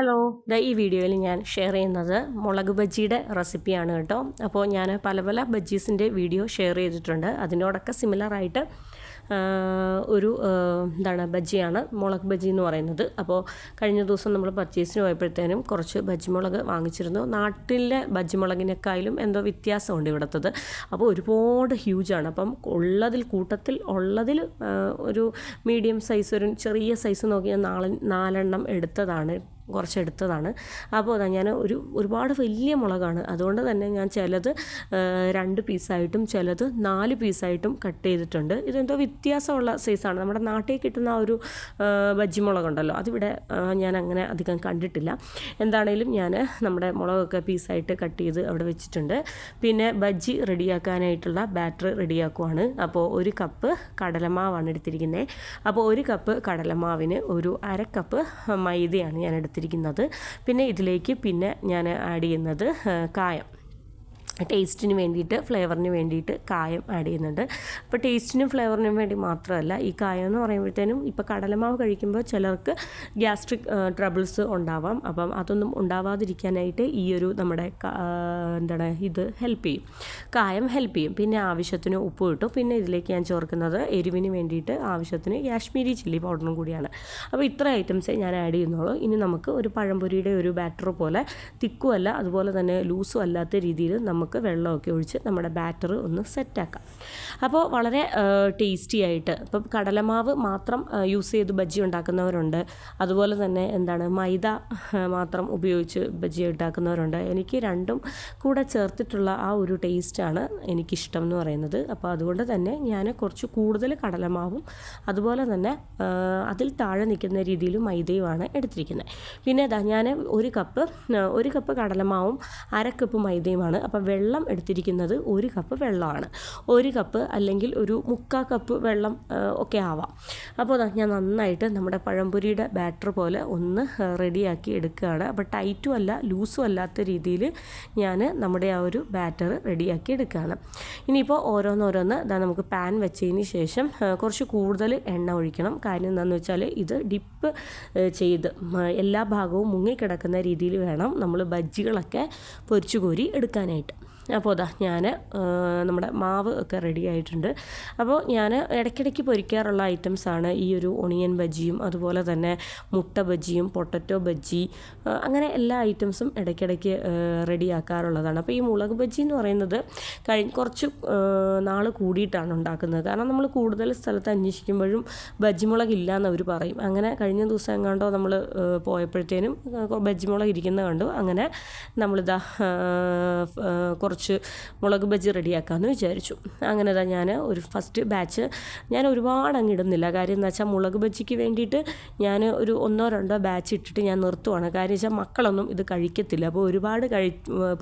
Hello ദാ ഈ വീഡിയോയിൽ ഞാൻ ഷെയർ ചെയ്യുന്നത് മുളക് ബജ്ജിയുടെ റെസിപ്പിയാണ് കേട്ടോ. അപ്പോൾ ഞാൻ പല പല ബജ്ജീസിന്റെ വീഡിയോ ഷെയർ ചെയ്തിട്ടുണ്ട്. അതിനോടൊക്കെ സിമിലറായിട്ട് ഒരു എന്താണ് ബജ്ജിയാണ് മുളക് ബജ്ജി എന്ന് പറയുന്നത്. അപ്പോൾ കഴിഞ്ഞ ദിവസം നമ്മൾ പർച്ചേസിന് പോയപ്പോഴത്തേനും കുറച്ച് ബജ്ജിമുളക് വാങ്ങിച്ചിരുന്നു. നാട്ടിലെ ബജ്ജിമുളകിനേക്കാളും എന്തോ വ്യത്യാസമുണ്ട് ഇവിടുത്തത്. അപ്പോൾ ഒരുപാട് ഹ്യൂജാണ് അപ്പം ഉള്ളതിൽ കൂട്ടത്തിൽ ഉള്ളതിൽ ഒരു മീഡിയം സൈസ് ഒരു ചെറിയ സൈസ് നോക്കി ഞാൻ നാളെ നാലെണ്ണം എടുത്തതാണ്. കുറച്ച് എടുത്തതാണ് അപ്പോൾ ഞാൻ ഒരു ഒരുപാട് വലിയ മുളകാണ്. അതുകൊണ്ട് തന്നെ ഞാൻ ചിലത് രണ്ട് പീസായിട്ടും ചിലത് നാല് പീസായിട്ടും കട്ട് ചെയ്തിട്ടുണ്ട്. ഇതെന്തോ വ്യത്യാസമുള്ള സൈസാണ്. നമ്മുടെ നാട്ടിൽ കിട്ടുന്ന ഒരു ബജ്ജി മുളകുണ്ടല്ലോ അതിവിടെ ഞാൻ അങ്ങനെ അധികം കണ്ടിട്ടില്ല. എന്താണേലും ഞാൻ നമ്മുടെ മുളകൊക്കെ പീസായിട്ട് കട്ട് ചെയ്ത് അവിടെ വെച്ചിട്ടുണ്ട്. പിന്നെ ബജ്ജി റെഡിയാക്കാനായിട്ടുള്ള ബാറ്റർ റെഡിയാക്കുവാണ്. അപ്പോൾ ഒരു കപ്പ് കടലമാവാണ് എടുത്തിരിക്കുന്നത്. അപ്പോൾ ഒരു കപ്പ് കടലമാവിന് ഒരു അര കപ്പ് മൈദയാണ് ഞാൻ എടുത്തിരിക്കുന്നത്. പിന്നെ ഇതിലേക്ക് പിന്നെ ഞാൻ ആഡ് ചെയ്യുന്നത് കായം. ടേസ്റ്റിന് വേണ്ടിയിട്ട് ഫ്ലേവറിന് വേണ്ടിയിട്ട് കായം ആഡ് ചെയ്യുന്നുണ്ട്. അപ്പോൾ ടേസ്റ്റിനും ഫ്ലേവറിനും വേണ്ടി മാത്രമല്ല ഈ കായം എന്ന് പറയുമ്പോഴത്തേനും ഇപ്പോൾ കടലമാവ് കഴിക്കുമ്പോൾ ചിലർക്ക് ഗ്യാസ്ട്രിക് ട്രബിൾസ് ഉണ്ടാവാം. അപ്പം അതൊന്നും ഉണ്ടാവാതിരിക്കാനായിട്ട് ഈ ഒരു നമ്മുടെ എന്താണ് ഇത് ഹെൽപ്പ് ചെയ്യും. കായം ഹെൽപ്പ് ചെയ്യും. പിന്നെ ആവശ്യത്തിന് ഉപ്പ് കിട്ടും. പിന്നെ ഇതിലേക്ക് ഞാൻ ചേർക്കുന്നത് എരിവിന് വേണ്ടിയിട്ട് ആവശ്യത്തിന് കാശ്മീരി ചില്ലി പൗഡറും കൂടിയാണ്. അപ്പോൾ ഇത്ര ഐറ്റംസേ ഞാൻ ആഡ് ചെയ്യുന്നുള്ളൂ. ഇനി നമുക്ക് ഒരു പഴംപൊരിയുടെ ഒരു ബാറ്റർ പോലെ തിക്കുമല്ല അതുപോലെ തന്നെ ലൂസും അല്ലാത്ത രീതിയിൽ നമുക്ക് വെള്ളമൊക്കെ ഒഴിച്ച് നമ്മുടെ ബാറ്റർ ഒന്ന് സെറ്റാക്കാം. അപ്പോൾ വളരെ ടേസ്റ്റി ആയിട്ട് ഇപ്പം കടലമാവ് മാത്രം യൂസ് ചെയ്ത് ബജ്ജി ഉണ്ടാക്കുന്നവരുണ്ട്. അതുപോലെ തന്നെ എന്താണ് മൈദ മാത്രം ഉപയോഗിച്ച് ബജ്ജി ഉണ്ടാക്കുന്നവരുണ്ട്. എനിക്ക് രണ്ടും കൂടെ ചേർത്തിട്ടുള്ള ആ ഒരു ടേസ്റ്റാണ് എനിക്കിഷ്ടം എന്ന് പറയുന്നത്. അപ്പോൾ അതുകൊണ്ട് തന്നെ ഞാൻ കുറച്ച് കൂടുതൽ കടലമാവും അതുപോലെ തന്നെ അതിൽ താഴെ നിൽക്കുന്ന രീതിയിൽ മൈദയുമാണ് എടുത്തിരിക്കുന്നത്. പിന്നെ ഞാൻ ഒരു കപ്പ് ഒരു കപ്പ് കടലമാവും അര കപ്പ് മൈദയുമാണ്. അപ്പോൾ വെള്ളം എടുത്തിരിക്കുന്നത് ഒരു കപ്പ് വെള്ളമാണ്. ഒരു കപ്പ് അല്ലെങ്കിൽ ഒരു മുക്കാൽ കപ്പ് വെള്ളം ഒക്കെ ആവാം. അപ്പോൾ ഞാൻ നന്നായിട്ട് നമ്മുടെ പഴംപൊരിയുടെ ബാറ്റർ പോലെ ഒന്ന് റെഡിയാക്കി എടുക്കുകയാണ്. അപ്പോൾ ടൈറ്റും അല്ല ലൂസും അല്ലാത്ത രീതിയിൽ ഞാൻ നമ്മുടെ ആ ഒരു ബാറ്റർ റെഡിയാക്കി എടുക്കുകയാണ്. ഇനിയിപ്പോൾ ഓരോന്നോരോന്ന് ഇതാ നമുക്ക് പാൻ വെച്ചതിന് ശേഷം കുറച്ച് കൂടുതൽ എണ്ണ ഒഴിക്കണം. കാര്യം എന്താണെന്ന് വെച്ചാൽ ഇത് ഡിപ്പ് ചെയ്ത് എല്ലാ ഭാഗവും മുങ്ങിക്കിടക്കുന്ന രീതിയിൽ വേണം നമ്മൾ ബജ്ജികളൊക്കെ പൊരിച്ചു കോരി എടുക്കാനായിട്ട്. അപ്പോൾ അതാ ഞാൻ നമ്മുടെ മാവ് ഒക്കെ റെഡി ആയിട്ടുണ്ട്. അപ്പോൾ ഞാൻ ഇടയ്ക്കിടയ്ക്ക് പൊരിക്കാറുള്ള ഐറ്റംസാണ് ഈ ഒരു ഒണിയൻ ബജിയും അതുപോലെ തന്നെ മുട്ട ബജിയും പൊട്ടറ്റോ ബജി അങ്ങനെ എല്ലാ ഐറ്റംസും ഇടയ്ക്കിടയ്ക്ക് റെഡിയാക്കാറുള്ളതാണ് അപ്പോൾ ഈ മുളക് ബജി എന്ന് പറയുന്നത് കഴിഞ്ഞ് കുറച്ച് നാൾ കൂടിയിട്ടാണ് ഉണ്ടാക്കുന്നത്. കാരണം നമ്മൾ കൂടുതൽ സ്ഥലത്ത് അന്വേഷിക്കുമ്പോഴും ബജ്ജി മുളക് ഇല്ല എന്ന് അവർ പറയും. അങ്ങനെ കഴിഞ്ഞ ദിവസം എങ്ങാണ്ടോ നമ്മൾ പോയപ്പോഴത്തേനും ബജിമുളക് ഇരിക്കുന്ന കണ്ടു. അങ്ങനെ നമ്മളിതാ ആ, കുറച്ച് മുളക് ബജ്ജി റെഡിയാക്കാമെന്ന് വിചാരിച്ചു. അങ്ങനെ തന്നെ ഞാൻ ഒരു ഫസ്റ്റ് ബാച്ച് ഞാൻ ഒരുപാട് അങ്ങ് ഇടുന്നില്ല. കാര്യം എന്താ വെച്ചാൽ മുളക് ബജ്ജിക്ക് വേണ്ടിയിട്ട് ഞാൻ ഒരു ഒന്നോ രണ്ടോ ബാച്ച് ഇട്ടിട്ട് ഞാൻ നിർത്തുവാണ്. കാര്യം വെച്ചാൽ മക്കളൊന്നും ഇത് കഴിക്കത്തില്ല. അപ്പോൾ ഒരുപാട് കഴി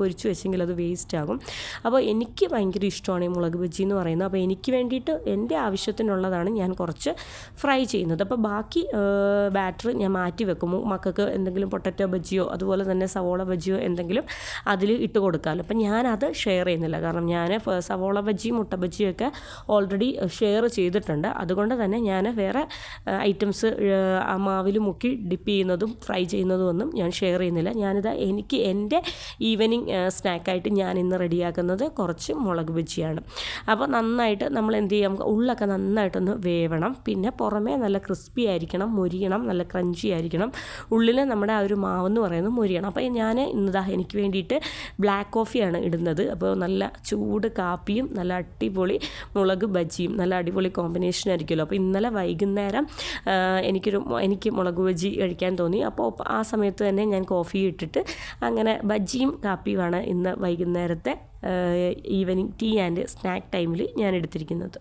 പൊരിച്ചു വെച്ചെങ്കിൽ അത് വേസ്റ്റ് ആകും. അപ്പോൾ എനിക്ക് ഭയങ്കര ഇഷ്ടമാണ് ഈ മുളക് ബജ്ജി എന്ന് പറയുന്നത്. അപ്പോൾ എനിക്ക് വേണ്ടിയിട്ട് എന്റെ ആവശ്യത്തിനുള്ളതാണ് ഞാൻ കുറച്ച് ഫ്രൈ ചെയ്യുന്നത്. അപ്പോൾ ബാക്കി ബാറ്റർ ഞാൻ മാറ്റി വെക്കും. മക്കൾക്ക് എന്തെങ്കിലും പൊട്ടറ്റോ ബജ്ജിയോ അതുപോലെ തന്നെ സവോള ബജ്ജിയോ എന്തെങ്കിലും അതിൽ ഇട്ട് കൊടുക്കാമല്ലോ അപ്പം ഞാനത് ഷെയർ ചെയ്യുന്നില്ല. കാരണം ഞാൻ സവോള ബജ്ജി മുട്ട ബജ്ജിയൊക്കെ ഓൾറെഡി ഷെയർ ചെയ്തിട്ടുണ്ട്. അതുകൊണ്ട് തന്നെ ഞാൻ വേറെ ഐറ്റംസ് ആ മാവിൽ മുക്കി ഡിപ്പ് ചെയ്യുന്നതും ഫ്രൈ ചെയ്യുന്നതും ഒന്നും ഞാൻ ഷെയർ ചെയ്യുന്നില്ല. ഞാനിത് എനിക്ക് എന്റെ ഈവനിങ് സ്നാക്കായിട്ട് ഞാൻ ഇന്ന് റെഡിയാക്കുന്നത് കുറച്ച് മുളക് ബജ്ജിയാണ്. അപ്പോൾ നന്നായിട്ട് നമ്മൾ എന്ത് ചെയ്യാം? ഉള്ളൊക്കെ നന്നായിട്ടൊന്ന് വേവണം. പിന്നെ പുറമേ നല്ല ക്രിസ്പി ആയിരിക്കണം മൊരിയണം നല്ല ക്രഞ്ചി ആയിരിക്കണം. ഉള്ളിൽ നമ്മുടെ ആ ഒരു മാവെന്ന് പറയുന്നത് മൊരിയണം. അപ്പോൾ ഞാൻ ഇന്നതാ എനിക്ക് വേണ്ടിയിട്ട് ബ്ലാക്ക് കോഫിയാണ് ഇടുന്നത്. അപ്പോൾ നല്ല ചൂട് കാപ്പിയും നല്ല അടിപൊളി മുളക് ബജിയും നല്ല അടിപൊളി കോമ്പിനേഷൻ ആയിരിക്കുമല്ലോ. അപ്പോൾ ഇന്നലെ വൈകുന്നേരം എനിക്കൊരു എനിക്ക് മുളക് ബജി കഴിക്കാൻ തോന്നി. അപ്പോൾ ആ സമയത്ത് തന്നെ ഞാൻ കോഫി ഇട്ടിട്ട് അങ്ങനെ ബജിയും കാപ്പിയുമാണ് ഇന്ന് വൈകുന്നേരത്തെ ഈവനിങ് ടീ ആൻഡ് സ്നാക്ക് ടൈമിൽ ഞാൻ എടുത്തിരിക്കുന്നത്.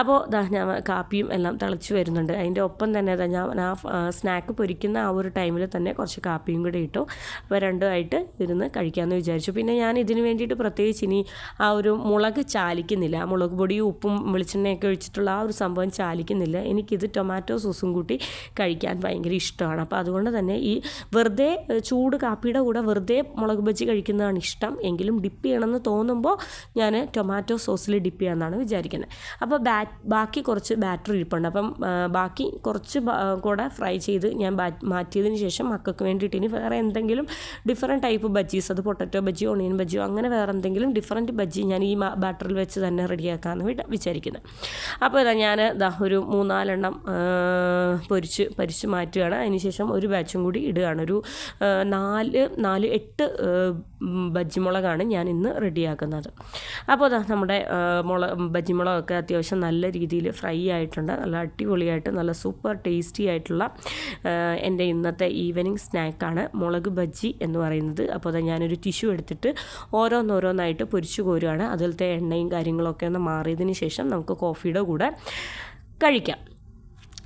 അപ്പോൾ ദാ ഞാൻ കാപ്പിയും എല്ലാം തിളച്ച് വരുന്നുണ്ട്. അതിന്റെ ഒപ്പം തന്നെ ഞാൻ ആ സ്നാക്ക് പൊരിക്കുന്ന ആ ഒരു ടൈമിൽ തന്നെ കുറച്ച് കാപ്പിയും കൂടെ ഇട്ടു. അപ്പോൾ രണ്ടുമായിട്ട് ഇരുന്ന് കഴിക്കാമെന്ന് വിചാരിച്ചു. പിന്നെ ഞാൻ ഇതിന് വേണ്ടിയിട്ട് പ്രത്യേകിച്ച് ഇനി ആ ഒരു മുളക് ചാലിക്കുന്നില്ല. മുളക് പൊടിയും ഉപ്പും വെളിച്ചെണ്ണയൊക്കെ ഒഴിച്ചിട്ടുള്ള ആ ഒരു സംഭവം ചാലിക്കുന്നില്ല. എനിക്കിത് ടൊമാറ്റോ സോസും കൂട്ടി കഴിക്കാൻ ഭയങ്കര ഇഷ്ടമാണ്. അപ്പോൾ അതുകൊണ്ട് തന്നെ ഈ വെറുതെ ചൂട് കാപ്പിയുടെ കൂടെ വെറുതെ മുളക് ബജ്ജി കഴിക്കുന്നതാണ് ഇഷ്ടം. എങ്കിലും ഡിപ്പ് ചെയ്യണമെന്ന് എന്ന് തോന്നുമ്പോൾ ഞാൻ ടൊമാറ്റോ സോസിൽ ഡിപ്പ് ചെയ്യാമെന്നാണ് വിചാരിക്കുന്നത് അപ്പോൾ ബാക്കി കുറച്ച് ബാറ്റർ ഇരിപ്പുണ്ട്. അപ്പം ബാക്കി കുറച്ച് കൂടെ ഫ്രൈ ചെയ്ത് ഞാൻ മാറ്റിയതിന് ശേഷം മക്കൾക്ക് വേണ്ടിയിട്ട് ഇനി വേറെ എന്തെങ്കിലും ഡിഫറെന്റ് ടൈപ്പ് ബജ്ജീസ് അത് പൊട്ടറ്റോ ബജ്ജിയോ ഓണിയൻ ബജ്ജിയോ അങ്ങനെ വേറെ എന്തെങ്കിലും ഡിഫറെന്റ് ബജ്ജി ഞാൻ ഈ ബാറ്ററിൽ വെച്ച് തന്നെ റെഡിയാക്കാമെന്ന് വിചാരിക്കുന്നത് അപ്പോൾ ഇതാ ഞാൻ ഇതാ ഒരു മൂന്നാലെണ്ണം പൊരിച്ച് പരിച്ച് മാറ്റുകയാണ്. അതിനുശേഷം ഒരു ബാച്ചും കൂടി ഇടുകയാണ്. ഒരു നാല് നാല് എട്ട് ബജ്ജിമുളകാണ് ഞാൻ ഇന്ന് റെഡിയാക്കുന്നത്. അപ്പോൾ അതാ നമ്മുടെ മുള ബജ്ജിമുളകൊക്കെ അത്യാവശ്യം നല്ല രീതിയിൽ ഫ്രൈ ആയിട്ടുണ്ട്. നല്ല അടിപൊളിയായിട്ട് നല്ല സൂപ്പർ ടേസ്റ്റി ആയിട്ടുള്ള എന്റെ ഇന്നത്തെ ഈവനിങ് സ്നാക്കാണ് മുളക് ബജ്ജി എന്ന് പറയുന്നത്. അപ്പോൾ അതാ ഞാനൊരു ടിഷ്യു എടുത്തിട്ട് ഓരോന്നോരോന്നായിട്ട് പൊരിച്ചു കോരുകയാണ് അതിലത്തെ എണ്ണയും കാര്യങ്ങളൊക്കെ ഒന്ന് മാറിയതിന് ശേഷം നമുക്ക് കോഫിയുടെ കൂടെ കഴിക്കാം.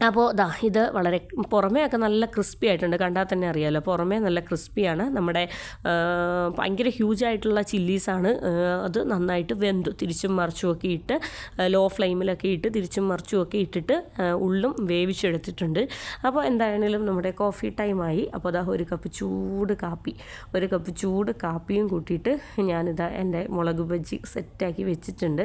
അപ്പോൾ ദാ ഇത് വളരെ പുറമേ ഒക്കെ നല്ല ക്രിസ്പി ആയിട്ടുണ്ട്. കണ്ടാൽ തന്നെ അറിയാമല്ലോ പുറമേ നല്ല ക്രിസ്പിയാണ്. നമ്മുടെ ഭയങ്കര ഹ്യൂജ് ആയിട്ടുള്ള ചില്ലീസാണ് അത് നന്നായിട്ട് വെന്തു. തിരിച്ചും മറിച്ചും ഒക്കെ ഇട്ട് ലോ ഫ്ലെയിമിലൊക്കെ ഇട്ട് തിരിച്ചും മറിച്ചും ഒക്കെ ഇട്ടിട്ട് ഉള്ളും വേവിച്ചെടുത്തിട്ടുണ്ട്. അപ്പോൾ എന്തായാലും നമ്മുടെ കോഫി ടൈമായി അപ്പോൾ ദാ ഒരു കപ്പ് ചൂട് കാപ്പി. ഒരു കപ്പ് ചൂട് കാപ്പിയും കൂട്ടിയിട്ട് ഞാനിതാ എന്റെ മുളക് ബജ്ജി സെറ്റാക്കി വെച്ചിട്ടുണ്ട്.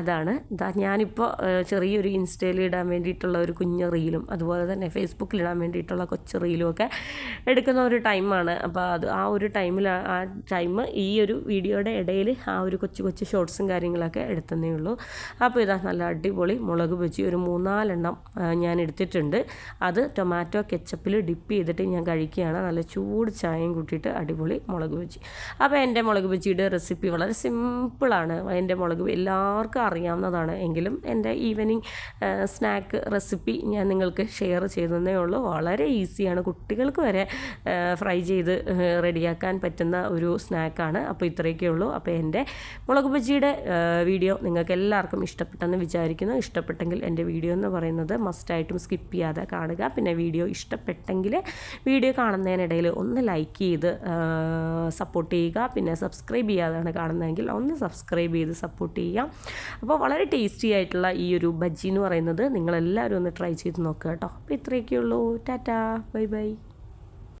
അതാണ്. ഇതാ ഞാനിപ്പോൾ ചെറിയൊരു ഇൻസ്റ്റയിൽ ഇടാൻ വേണ്ടിയിട്ടുള്ള ഒരു കുഞ്ഞ് റീലും അതുപോലെ തന്നെ ഫേസ്ബുക്കിൽ ഇടാൻ വേണ്ടിയിട്ടുള്ള കൊച്ചു റീലും ഒക്കെ എടുക്കുന്ന ഒരു ടൈമാണ്. അപ്പോൾ അത് ആ ഒരു ടൈമിൽ ആ ടൈം ഈ ഒരു വീഡിയോയുടെ ഇടയിൽ ആ ഒരു കൊച്ചു കൊച്ചു ഷോർട്സും കാര്യങ്ങളൊക്കെ എടുത്തതേ ഉള്ളൂ. അപ്പോൾ ഇതാ നല്ല അടിപൊളി മുളക് ബജി ഒരു മൂന്നാലെണ്ണം ഞാൻ എടുത്തിട്ടുണ്ട്. അത് ടൊമാറ്റോ കെച്ചപ്പിൽ ഡിപ്പ് ചെയ്തിട്ട് ഞാൻ കഴിക്കുകയാണ്. നല്ല ചൂട് ചായയും കൂട്ടിയിട്ട് അടിപൊളി മുളക് ബജി അപ്പോൾ എന്റെ മുളക് ബജിയുടെ റെസിപ്പി വളരെ സിമ്പിളാണ്. എന്റെ മുളക് എല്ലാവർക്കും അറിയാവുന്നതാണ്. എങ്കിലും എന്റെ ഈവനിങ് സ്നാക്ക് റെസിപ്പി ഞാൻ നിങ്ങൾക്ക് ഷെയർ ചെയ്തതേ ഉള്ളൂ. വളരെ ഈസിയാണ് കുട്ടികൾക്ക് വരെ ഫ്രൈ ചെയ്ത് റെഡിയാക്കാൻ പറ്റുന്ന ഒരു സ്നാക്കാണ് അപ്പോൾ ഇത്രയൊക്കെ ഉള്ളൂ. അപ്പോൾ എന്റെ മുളക് ബജിയുടെ വീഡിയോ നിങ്ങൾക്ക് എല്ലാവർക്കും ഇഷ്ടപ്പെട്ടെന്ന് വിചാരിക്കുന്നു. ഇഷ്ടപ്പെട്ടെങ്കിൽ എന്റെ വീഡിയോ എന്ന് പറയുന്നത് മസ്റ്റായിട്ടും സ്കിപ്പ് ചെയ്യാതെ കാണുക. പിന്നെ വീഡിയോ ഇഷ്ടപ്പെട്ടെങ്കിൽ വീഡിയോ കാണുന്നതിനിടയിൽ ഒന്ന് ലൈക്ക് ചെയ്ത് സപ്പോർട്ട് ചെയ്യുക. പിന്നെ സബ്സ്ക്രൈബ് ചെയ്യാതാണ് കാണുന്നതെങ്കിൽ ഒന്ന് സബ്സ്ക്രൈബ് ചെയ്ത് സപ്പോർട്ട് ചെയ്യാം അപ്പോൾ വളരെ ടേസ്റ്റി ആയിട്ടുള്ള ഈ ഒരു ബജ്ജി എന്ന് പറയുന്നത് നിങ്ങളെല്ലാവരും ഒന്ന് ട്രൈ ചെയ്ത് നോക്കുക കേട്ടോ. അപ്പോൾ ഇത്രയൊക്കെയുള്ളൂ. ടാറ്റാ. Bye bye.